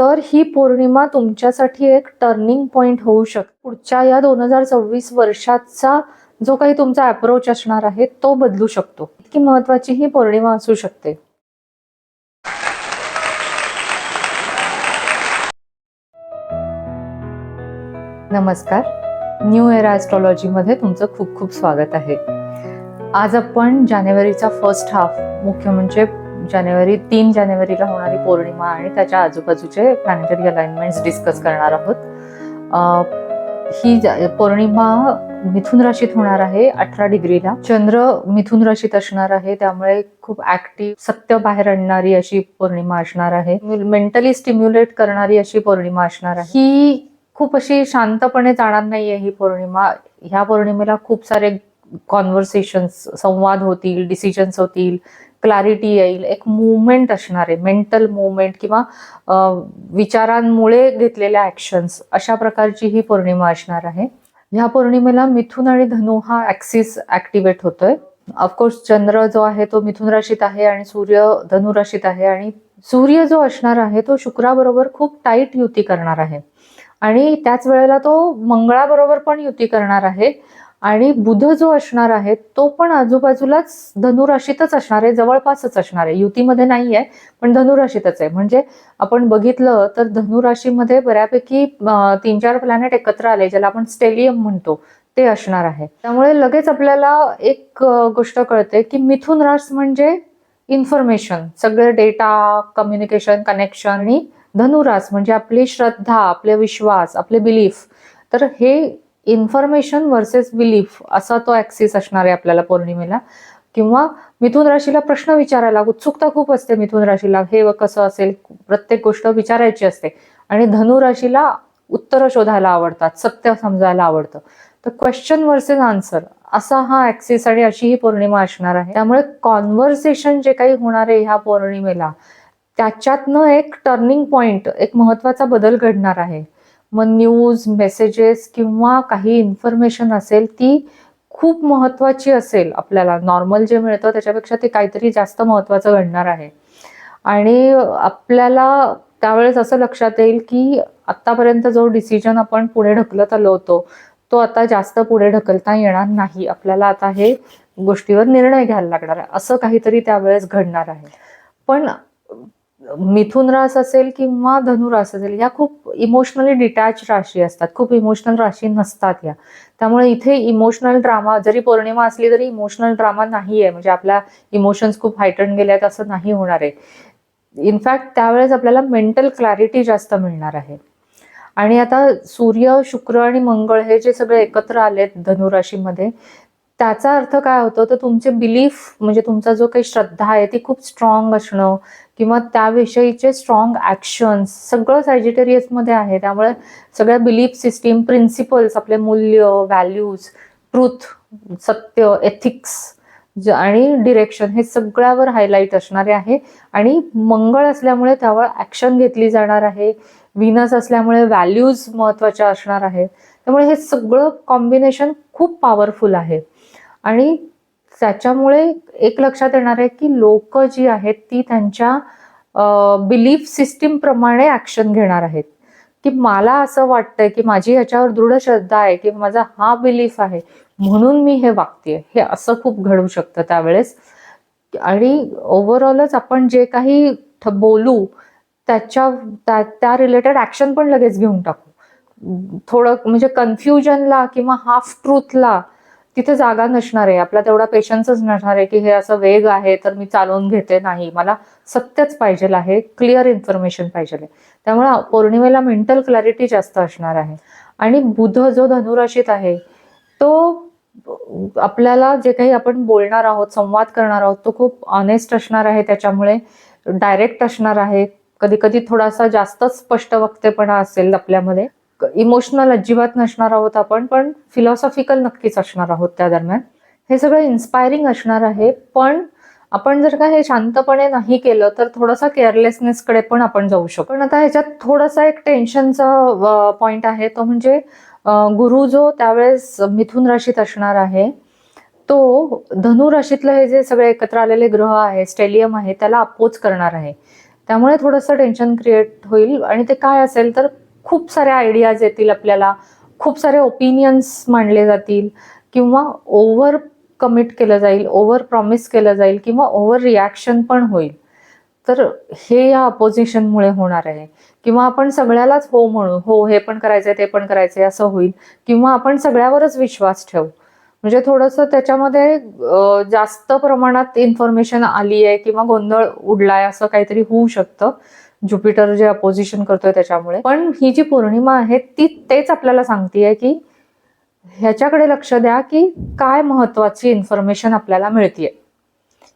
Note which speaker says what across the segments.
Speaker 1: तर ही पौर्णिमा तुमच्यासाठी एक टर्निंग पॉइंट होऊ शकते. पुढच्या या दोन हजार सव्वीस वर्षाचा जो काही तुमचा अप्रोच असणार आहे तो बदलू शकतो. इतकी महत्वाची ही पौर्णिमा असू शकते. नमस्कार. न्यू एरा ॲस्ट्रॉलॉजीमध्ये तुमचं खूप खूप स्वागत आहे. आज आपण जानेवारीचा फर्स्ट हाफ मुख्य म्हणजे जानेवारी तीन जानेवारीला होणारी पौर्णिमा आणि त्याच्या आजूबाजूचे प्लॅनेटरी अलाइनमेंट्स डिस्कस करणार आहोत. ही पौर्णिमा मिथुन राशीत होणार आहे अठरा डिग्रीला. चंद्र मिथुन राशीत असणार आहे त्यामुळे खूप ऍक्टिव्ह सत्य बाहेर आणणारी अशी पौर्णिमा असणार आहे. मेंटली स्टिम्युलेट करणारी अशी पौर्णिमा असणार आहे. ही खूप अशी शांतपणे जाणार नाहीये ही पौर्णिमा. ह्या पौर्णिमेला खूप सारे कॉन्व्हर्सेशन्स संवाद होतील डिसिजन्स होतील. क्लॅरिटी येईल एक मुवमेंट असणार आहे मेंटल मुवमेंट किंवा विचारांमुळे घेतलेल्या ऍक्शन्स अशा प्रकारची ही पौर्णिमा असणार आहे. ह्या पौर्णिमेला मिथुन आणि धनु हा ऍक्सिस ॲक्टिवेट होतोय. ऑफकोर्स चंद्र जो आहे तो मिथुन राशीत आहे आणि सूर्य धनु राशीत आहे आणि सूर्य जो असणार आहे तो शुक्राबरोबर खूप टाईट युती करणार आहे. आणि त्याच वेळेला तो मंगळाबरोबर पण युती करणार आहे. आणि बुध जो असणार आहे तो पण आजूबाजूलाच धनुराशीतच असणार आहे जवळपासच असणार आहे. युतीमध्ये नाही आहे पण धनुराशीतच आहे. म्हणजे आपण बघितलं तर धनुराशीमध्ये बऱ्यापैकी तीन चार प्लॅनेट एकत्र आले ज्याला आपण स्टेलियम म्हणतो ते असणार आहे. त्यामुळे लगेच आपल्याला एक गोष्ट कळते की मिथुन रास म्हणजे इन्फॉर्मेशन सगळे डेटा कम्युनिकेशन कनेक्शन आणि धनुरास म्हणजे आपली श्रद्धा आपले विश्वास आपले बिलीफ तर हे इन्फॉर्मेशन वर्सेस बिलीफ असा तो ऍक्सिस असणार आहे आपल्याला पौर्णिमेला. किंवा मिथुन राशीला प्रश्न विचारायला उत्सुकता खूप असते मिथुन राशीला. हे कसं असेल? प्रत्येक गोष्ट विचारायची असते. आणि धनु राशीला उत्तरं शोधायला आवडतात सत्य समजायला आवडतं. तर क्वेश्चन वर्सेस आन्सर असा हा ऍक्सिस आणि अशी ही पौर्णिमा असणार आहे. त्यामुळे कॉन्व्हर्सेशन जे काही होणार आहे ह्या पौर्णिमेला त्याच्यातनं एक टर्निंग पॉइंट एक महत्त्वाचा बदल घडणार आहे. मग न्यूज मेसेजेस किंवा काही इन्फॉर्मेशन असेल ती खूप महत्वाची असेल आपल्याला. नॉर्मल जे मिळतं त्याच्यापेक्षा ते काहीतरी जास्त महत्वाचं घडणार आहे. आणि आपल्याला त्यावेळेस असं लक्षात येईल की आतापर्यंत जो डिसिजन आपण पुढे ढकलत आलो होतो तो आता जास्त पुढे ढकलता येणार नाही. आपल्याला आता हे गोष्टीवर निर्णय घ्यायला लागणार आहे. असं काहीतरी त्यावेळेस घडणार आहे. पण मिथुन रास असेल किंवा धनुरास असेल या खूप इमोशनली डिटॅच राशी असतात. खूप इमोशनल राशी नसतात या. त्यामुळे इथे इमोशनल ड्रामा जरी पौर्णिमा असली तरी इमोशनल ड्रामा नाही आहे म्हणजे आपल्या इमोशन्स खूप हायटन गेले आहेत असं नाही होणार आहे. इनफॅक्ट त्यावेळेस आपल्याला मेंटल क्लॅरिटी जास्त मिळणार आहे. आणि आता सूर्य शुक्र आणि मंगळ हे जे सगळे एकत्र आलेत धनुराशीमध्ये त्याचा अर्थ काय होतो? तर तुमचे बिलीफ म्हणजे तुमचा जो काही श्रद्धा आहे ती खूप स्ट्रॉंग असणं किंवा त्याविषयीचे स्ट्रॉंग ॲक्शन्स सगळं सॅजिटेरियसमध्ये आहे. त्यामुळे सगळ्या बिलीफ सिस्टीम प्रिन्सिपल्स आपले मूल्य व्हॅल्यूज ट्रूथ सत्य एथिक्स आणि डिरेक्शन हे सगळ्यावर हायलाईट असणारे आहे. आणि मंगळ असल्यामुळे त्यावर ॲक्शन घेतली जाणार आहे. विनस असल्यामुळे व्हॅल्यूज महत्त्वाच्या असणार आहेत त्यामुळे हे सगळं कॉम्बिनेशन खूप पॉवरफुल आहे. आणि त्याच्यामुळे एक लक्षात येणार आहे की लोक जी आहेत ती त्यांच्या बिलीफ सिस्टीम प्रमाणे ऍक्शन घेणार आहेत. की मला असं वाटतंय की माझी ह्याच्यावर दृढ श्रद्धा आहे की माझा हा बिलीफ आहे म्हणून मी हे वागते हे असं खूप घडू शकतं त्यावेळेस. आणि ओव्हरऑलच आपण जे काही बोलू त्याच्या त्या- त्या रिलेटेड ऍक्शन पण लगेच घेऊन टाकू. थोडं म्हणजे कन्फ्युजनला किंवा हाफ ट्रूथला तिथे जागा नसणार आहे. आपला तेवढा पेशन्सच नसणार आहे की हे असं वेग आहे तर मी चालवून घेते नाही. मला सत्यच पाहिजे आहे क्लिअर इन्फॉर्मेशन पाहिजे आहे. त्यामुळे पौर्णिमेला मेंटल क्लॅरिटी जास्त असणार आहे. आणि बुध जो धनुराशीत आहे तो आपल्याला जे काही आपण बोलणार आहोत संवाद करणार आहोत तो खूप ऑनेस्ट असणार आहे. त्याच्यामुळे डायरेक्ट असणार आहे. कधी कधी थोडासा जास्तच स्पष्ट वक्तेपणा असेल आपल्यामध्ये. इमोशनल अजिबात नसणार आहोत आपण पण फिलॉसॉफिकल नक्कीच असणार आहोत त्या दरम्यान. हे सगळं इन्स्पायरिंग असणार आहे पण आपण जर का हे शांतपणे नाही केलं तर थोडासा केअरलेसनेसकडे पण आपण जाऊ शकतो. पण आता ह्याच्यात थोडासा एक टेन्शनचा पॉईंट आहे तो म्हणजे गुरु जो त्यावेळेस मिथुन राशीत असणार आहे तो धनु राशीतलं हे जे सगळे एकत्र आलेले ग्रह आहे स्टेलियम आहे त्याला अपोज करणार आहे. त्यामुळे थोडंसं टेन्शन क्रिएट होईल. आणि ते काय असेल तर खूप साऱ्या आयडियाज येतील आपल्याला. खूप सारे ओपिनियन्स मांडले जातील. किंवा ओव्हर कमिट केलं जाईल ओव्हर प्रॉमिस केलं जाईल किंवा ओव्हर रिॲक्शन पण होईल. तर हे या अपोजिशनमुळे होणार आहे. किंवा आपण सगळ्यालाच हो म्हणू हो हे पण करायचंय ते पण करायचंय असं होईल. किंवा आपण सगळ्यावरच विश्वास ठेवू. म्हणजे थोडंसं त्याच्यामध्ये जास्त प्रमाणात इन्फॉर्मेशन आली आहे किंवा गोंधळ उडलाय असं काहीतरी होऊ शकतं. ज्युपिटर जे अपोजिशन करतोय त्याच्यामुळे. पण ही जी पौर्णिमा आहे ती तेच आपल्याला सांगतीये की ह्याच्याकडे लक्ष द्या की काय महत्वाची इन्फॉर्मेशन आपल्याला मिळतीये.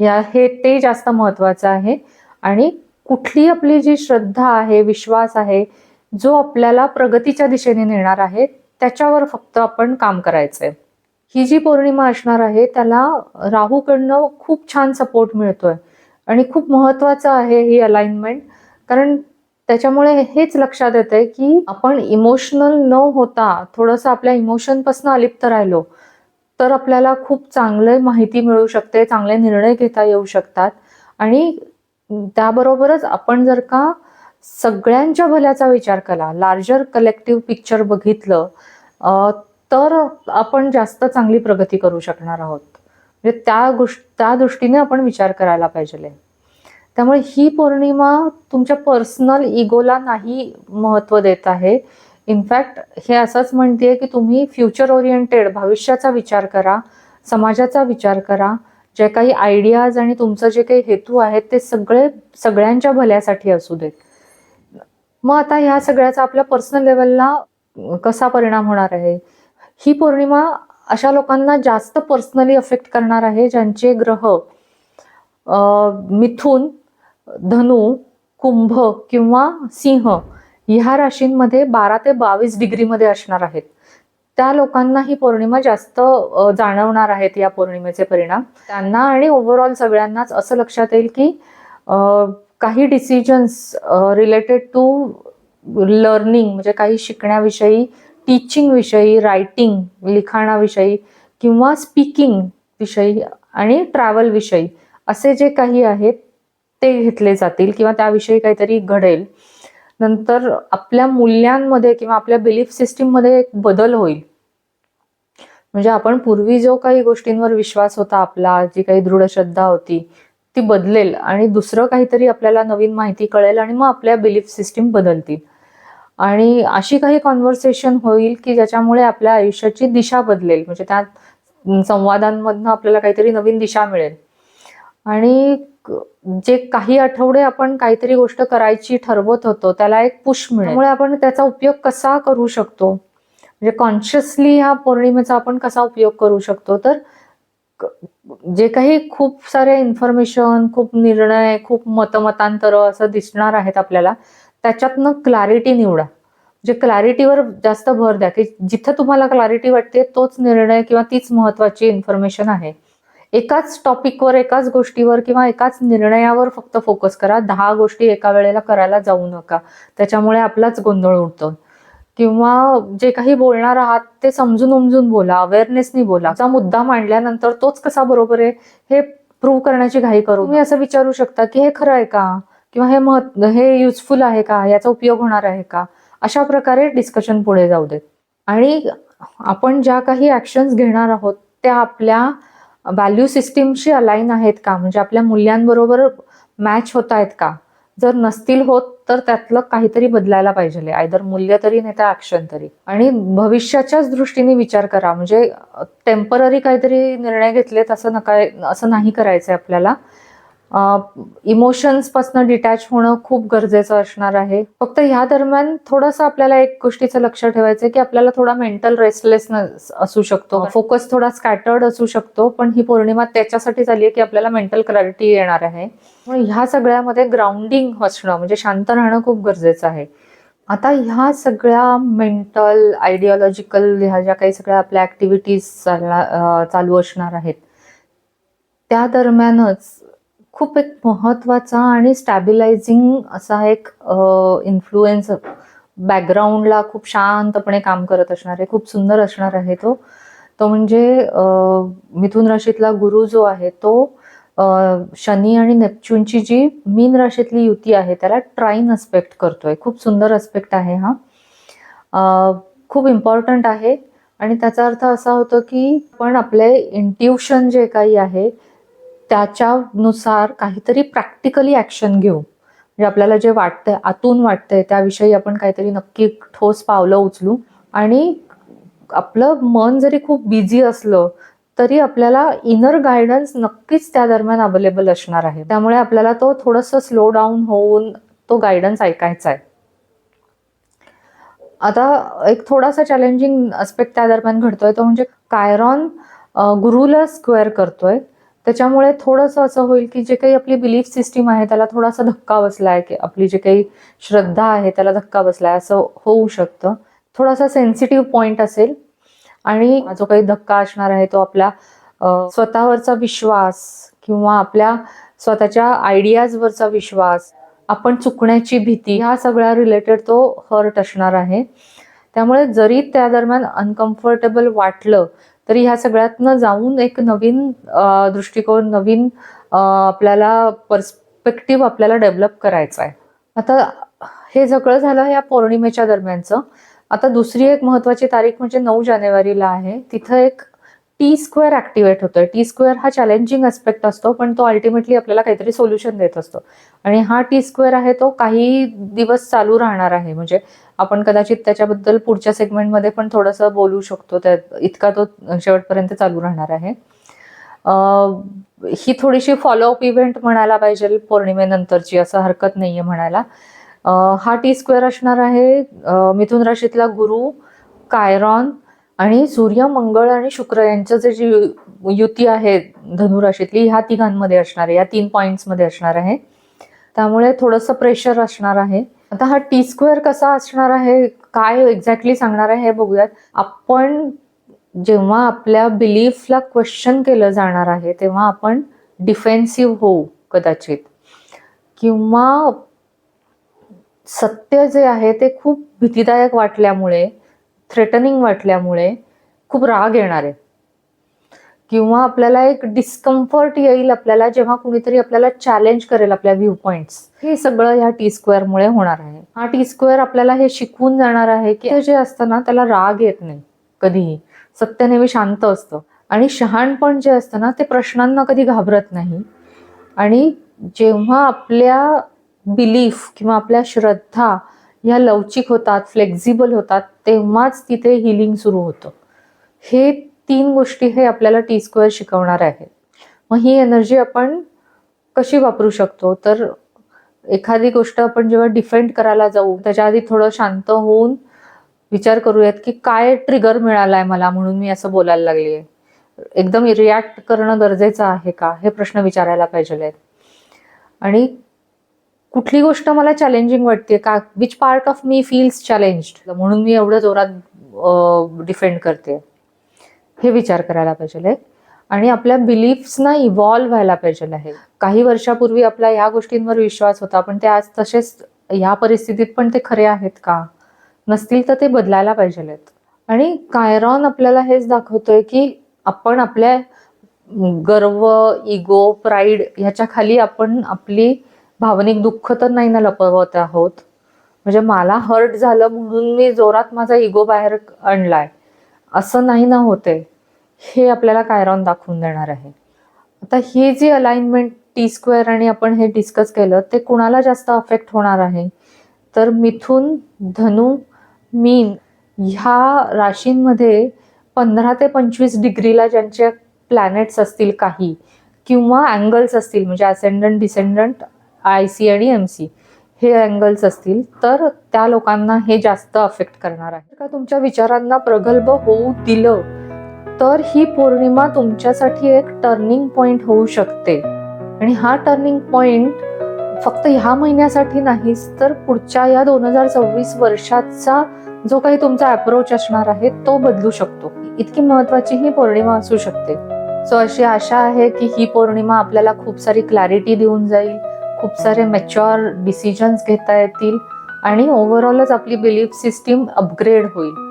Speaker 1: या हे ते जास्त महत्वाचं आहे. आणि कुठली आपली जी श्रद्धा आहे विश्वास आहे जो आपल्याला प्रगतीच्या दिशेने नेणार आहे त्याच्यावर फक्त आपण काम करायचंय. ही जी पौर्णिमा असणार आहे त्याला राहूकडनं खूप छान सपोर्ट मिळतोय. आणि खूप महत्वाचं आहे ही अलाइनमेंट कारण त्याच्यामुळे हेच लक्षात येतंय की आपण इमोशनल न होता थोडंसं आपल्या इमोशनपासून अलिप्त राहिलो तर आपल्याला खूप चांगले माहिती मिळू शकते चांगले निर्णय घेता येऊ शकतात. आणि त्याबरोबरच आपण जर का सगळ्यांच्या भल्याचा विचार केला लार्जर कलेक्टिव्ह पिक्चर बघितलं तर आपण जास्त चांगली प्रगती करू शकणार आहोत. म्हणजे त्या गोष्ट त्या दृष्टीने आपण विचार करायला पाहिजे. त्यामुळे ही पौर्णिमा तुमच्या पर्सनल इगोला नाही महत्त्व देत आहे. इनफॅक्ट हे असंच म्हणते की तुम्ही फ्युचर ओरिएंटेड भविष्याचा विचार करा समाजाचा विचार करा. जे काही आयडियाज आणि तुमचं जे काही हेतू आहेत ते सगळे सगळ्यांच्या भल्यासाठी असू देत. मग आता ह्या सगळ्याचा आपल्या पर्सनल लेवलला कसा परिणाम होणार आहे? ही पौर्णिमा अशा लोकांना जास्त पर्सनली अफेक्ट करणार आहे ज्यांचे ग्रह मिथून मिथुन धनु कुंभ किंवा सिंह ह्या राशींमध्ये बारा ते बावीस डिग्रीमध्ये असणार आहेत. त्या लोकांना ही पौर्णिमा जास्त जाणवणार आहेत या पौर्णिमेचे परिणाम. त्यांना आणि ओव्हरऑल सगळ्यांनाच असं लक्षात येईल की काही डिसिजन्स रिलेटेड टू लर्निंग म्हणजे काही शिकण्याविषयी टीचिंग विषयी रायटिंग लिखाणाविषयी किंवा स्पीकिंग विषयी आणि ट्रॅव्हल विषयी असे जे काही आहेत ते घेतले जातील किंवा त्याविषयी काहीतरी घडेल. नंतर आपल्या मूल्यांमध्ये किंवा आपल्या बिलीफ सिस्टीममध्ये एक बदल होईल. म्हणजे आपण पूर्वी जो काही गोष्टींवर विश्वास होता आपला जी काही दृढ श्रद्धा होती ती बदलेल आणि दुसरं काहीतरी आपल्याला नवीन माहिती कळेल आणि मग आपल्या बिलीफ सिस्टीम बदलतील. आणि अशी काही कॉन्व्हर्सेशन होईल की ज्याच्यामुळे आपल्या आयुष्याची दिशा बदलेल. म्हणजे त्या संवादांमधनं आपल्याला काहीतरी नवीन दिशा मिळेल. आणि जे काही आठवडे आपण काहीतरी गोष्ट करायची ठरवत होतो त्याला एक पुश मिळेल. त्यामुळे आपण त्याचा उपयोग कसा करू शकतो? म्हणजे कॉन्शियसली ह्या पौर्णिमेचा आपण कसा उपयोग करू शकतो? तर जे काही खूप सारे इन्फॉर्मेशन खूप निर्णय खूप मतमतांतर असं दिसणार आहेत आपल्याला त्याच्यातनं क्लॅरिटी निवडा. जे क्लॅरिटीवर जास्त भर द्या की जिथं तुम्हाला क्लॅरिटी वाटते तोच निर्णय किंवा तीच महत्वाची इन्फॉर्मेशन आहे. एकाच टॉपिकवर एकाच गोष्टीवर किंवा एकाच निर्णयावर फक्त फोकस करा. दहा गोष्टी एका वेळेला करायला जाऊ नका. त्याच्यामुळे आपलाच गोंधळ उडतो. किंवा जे काही बोलणार आहात ते समजून उमजून बोला अवेअरनेसनी बोला. चा मुद्दा मांडल्यानंतर तोच कसा बरोबर आहे हे प्रूव्ह करण्याची घाई करू तुम्ही असं विचारू शकता की हे खरं आहे का? किंवा हे महत् हे युजफुल आहे का? याचा उपयोग होणार आहे का? अशा प्रकारे डिस्कशन पुढे जाऊ देत. आणि आपण ज्या काही ऍक्शन्स घेणार आहोत त्या आपल्या व्हॅल्यू सिस्टीमशी अलाईन आहेत का? म्हणजे आपल्या मूल्यांबरोबर मॅच होत आहेत का? जर नसतील होत तर त्यातलं काहीतरी बदलायला पाहिजे आयदर मूल्य तरी नाही तर ऍक्शन तरी. आणि भविष्याच्याच दृष्टीने विचार करा. म्हणजे टेंपररी काहीतरी निर्णय घेतलेत असं नका असं नाही करायचंय आपल्याला. इमोशन्सपासून डिटॅच होणं खूप गरजेचं असणार आहे. फक्त ह्या दरम्यान थोडंसं आपल्याला एक गोष्टीचं लक्ष ठेवायचं की आपल्याला थोडा मेंटल रेस्टलेसनेस असू शकतो. फोकस थोडा स्कॅटर्ड असू शकतो पण ही पौर्णिमा त्याच्यासाठी झाली आहे की आपल्याला मेंटल क्लॅरिटी येणार आहे. पण ह्या सगळ्यामध्ये ग्राउंडिंग असणं म्हणजे शांत राहणं खूप गरजेचं आहे. आता ह्या सगळ्या मेंटल आयडिओलॉजिकल ह्या ज्या काही सगळ्या आपल्या ऍक्टिव्हिटीज चालू असणार आहेत त्या दरम्यानच खूप एक महत्त्वाचा आणि स्टॅबिलायझिंग असा एक इन्फ्लुएन्स बॅकग्राऊंडला खूप शांतपणे काम करत असणार आहे खूप सुंदर असणार आहे तो. तो म्हणजे मिथुन राशीतला गुरु जो आहे तो शनी आणि नेपच्यूनची जी मीन राशीतली युती आहे त्याला ट्राईन अस्पेक्ट करतोय. खूप सुंदर अस्पेक्ट आहे हा. खूप इम्पॉर्टंट आहे. आणि त्याचा अर्थ असा होतो की पण आपले इंट्युशन जे काही आहे त्याच्यानुसार काहीतरी प्रॅक्टिकली ॲक्शन घेऊ. म्हणजे आपल्याला जे वाटतंय आतून वाटतंय त्याविषयी आपण काहीतरी नक्की ठोस पावलं उचलू. आणि आपलं मन जरी खूप बिझी असलं तरी आपल्याला इनर गायडन्स नक्कीच त्या दरम्यान अवेलेबल असणार आहे. त्यामुळे आपल्याला तो थोडंसं स्लो डाऊन होऊन तो गायडन्स ऐकायचा आहे. आता एक थोडासा चॅलेंजिंग आस्पेक्ट त्या दरम्यान घडतोय तो म्हणजे कायरॉन गुरुला स्क्वेअर करतोय. त्याच्यामुळे थोडंसं असं होईल की जे काही आपली बिलीफ सिस्टीम आहे त्याला थोडासा धक्का बसलाय की आपली जे काही श्रद्धा आहे त्याला धक्का बसलाय असं होऊ शकतं. थोडासा सेन्सिटिव्ह पॉईंट असेल. आणि जो काही धक्का असणार आहे तो आपला स्वतःवरचा विश्वास किंवा आपल्या स्वतःच्या आयडियाजवरचा विश्वास आपण चुकण्याची भीती ह्या सगळ्या रिलेटेड तो हर्ट असणार आहे. त्यामुळे जरी त्या दरम्यान अनकम्फर्टेबल वाटलं तर ह्या सगळ्यातनं जाऊन एक नवीन दृष्टिकोन नवीन आपल्याला पर्स्पेक्टिव्ह आपल्याला डेव्हलप करायचा आहे. आता हे सगळं झालं या पौर्णिमेच्या दरम्यानचं. आता दुसरी एक महत्वाची तारीख म्हणजे नऊ जानेवारीला आहे. तिथं एक टी स्क्वेअर ऍक्टिवेट होतोय. टी स्क्वेअर हा चॅलेंजिंग अस्पेक्ट असतो पण तो अल्टिमेटली आपल्याला काहीतरी सोल्युशन देत असतो. आणि हा टी स्क्वेअर आहे तो काही दिवस चालू राहणार आहे. म्हणजे आपण कदाचित त्याच्याबद्दल पुढच्या सेगमेंटमध्ये पण थोडंसं बोलू शकतो. त्या इतका तो शेवटपर्यंत चालू राहणार आहे. ही थोडीशी फॉलोअप इव्हेंट म्हणायला पाहिजे पौर्णिमेनंतरची असं हरकत नाहीये म्हणायला. हा टी स्क्वेअर असणार आहे मिथुन राशीतला गुरु कायरॉन आणि सूर्य मंगळ आणि शुक्र यांचं जे जी यु- युती आहे धनुराशीतली ह्या तिघांमध्ये असणार आहे. या तीन पॉईंट्समध्ये असणार आहे. त्यामुळे थोडंसं प्रेशर असणार आहे. आता हा टी स्क्वेअर कसा असणार आहे? काय एक्झॅक्टली सांगणार आहे हे बघूयात. आपण जेव्हा आपल्या बिलीफला क्वेश्चन केलं जाणार आहे तेव्हा आपण डिफेन्सिव्ह होऊ कदाचित. किंवा सत्य जे आहे ते खूप भीतीदायक वाटल्यामुळे थ्रेटनिंग वाटल्यामुळे खूप राग येणार आहे. किंवा आपल्याला एक डिस्कम्फर्ट येईल आपल्याला जेव्हा कुणीतरी आपल्याला चॅलेंज करेल आपल्या व्ह्यू पॉइंट्स हे सगळं ह्या टी स्क्वेअरमुळे होणार आहे. हा टी स्क्वेअर आपल्याला हे शिकवून जाणार आहे की जे असतं ना त्याला राग येत नाही कधीही. सत्य नेहमी शांत असतं. आणि शहाणपण जे असतं ना ते प्रश्नांना कधी घाबरत नाही. आणि जेव्हा आपल्या बिलीफ किंवा आपल्या श्रद्धा ह्या लवचिक होतात फ्लेक्झिबल होतात तेव्हाच तिथे हिलिंग सुरू होतं. हे तीन गोष्टी हे आपल्याला टी स्क्वेअर शिकवणार आहे मग ही एनर्जी आपण कशी वापरू शकतो? तर एखादी गोष्ट आपण जेव्हा डिफेंड करायला जाऊ त्याच्या आधी थोडं शांत होऊन विचार करूयात की काय ट्रिगर मिळालाय मला म्हणून मी असं बोलायला लागली आहे एकदम रिॲक्ट करणं गरजेचं आहे का? हे प्रश्न विचारायला पाहिजे आहेत आणि कुठली गोष्ट मला चॅलेंजिंग वाटते का? Which part of me feels challenged म्हणून मी एवढं जोरात डिफेंड करते हे विचार करायला पाहिजे आणि आपल्या बिलीफ्सना इव्हॉल्व्ह व्हायला पाहिजे आहे काही वर्षापूर्वी आपला ह्या गोष्टींवर विश्वास होता पण ते आज तसेच ह्या परिस्थितीत पण ते खरे आहेत का? नसतील तर ते बदलायला पाहिजे आहेत. आणि कायरॉन आपल्याला हेच दाखवतोय की आपण आपल्या गर्व इगो प्राईड ह्याच्या खाली आपण आपली भावनिक दुःख तर नाही ना लपवत आहोत. म्हणजे मला हर्ट झालं म्हणून मी जोरात माझा इगो बाहेर आणलाय. असं नाही ना होते हे आपल्याला कायरॉन दाखवून देणार आहे. आता ही जी अलाइनमेंट टी स्क्वेअर आणि आपण हे डिस्कस केलं ते कुणाला जास्त अफेक्ट होणार आहे? तर मिथून धनु मीन ह्या राशींमध्ये पंधरा ते पंचवीस डिग्रीला ज्यांचे प्लॅनेट्स असतील काही किंवा अँगल्स असतील म्हणजे असेंडंट डिसेंडंट आय सी आणि एम सी हे अँगल्स असतील तर त्या लोकांना हे जास्त अफेक्ट करणार आहे. का तुमच्या विचारांना प्रगल्भ होऊ दिलं तर ही पौर्णिमा तुमच्यासाठी एक टर्निंग पॉइंट होऊ शकते. आणि हा टर्निंग पॉइंट फक्त ह्या महिन्यासाठी नाहीच तर पुढच्या या दोन हजार सव्वीस वर्षाचा जो काही तुमचा अप्रोच असणार आहे तो बदलू शकतो. इतकी महत्वाची ही पौर्णिमा असू शकते. सो अशी आशा आहे की ही पौर्णिमा आपल्याला खूप सारी क्लॅरिटी देऊन जाईल खूप सारे मॅच्युअर डिसिजन्स घेता येतील आणि ओव्हरऑलच आपली बिलीफ सिस्टीम अपग्रेड होईल.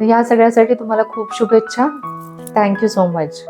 Speaker 1: तर या सगळ्यासाठी तुम्हाला खूप शुभेच्छा. Thank you so much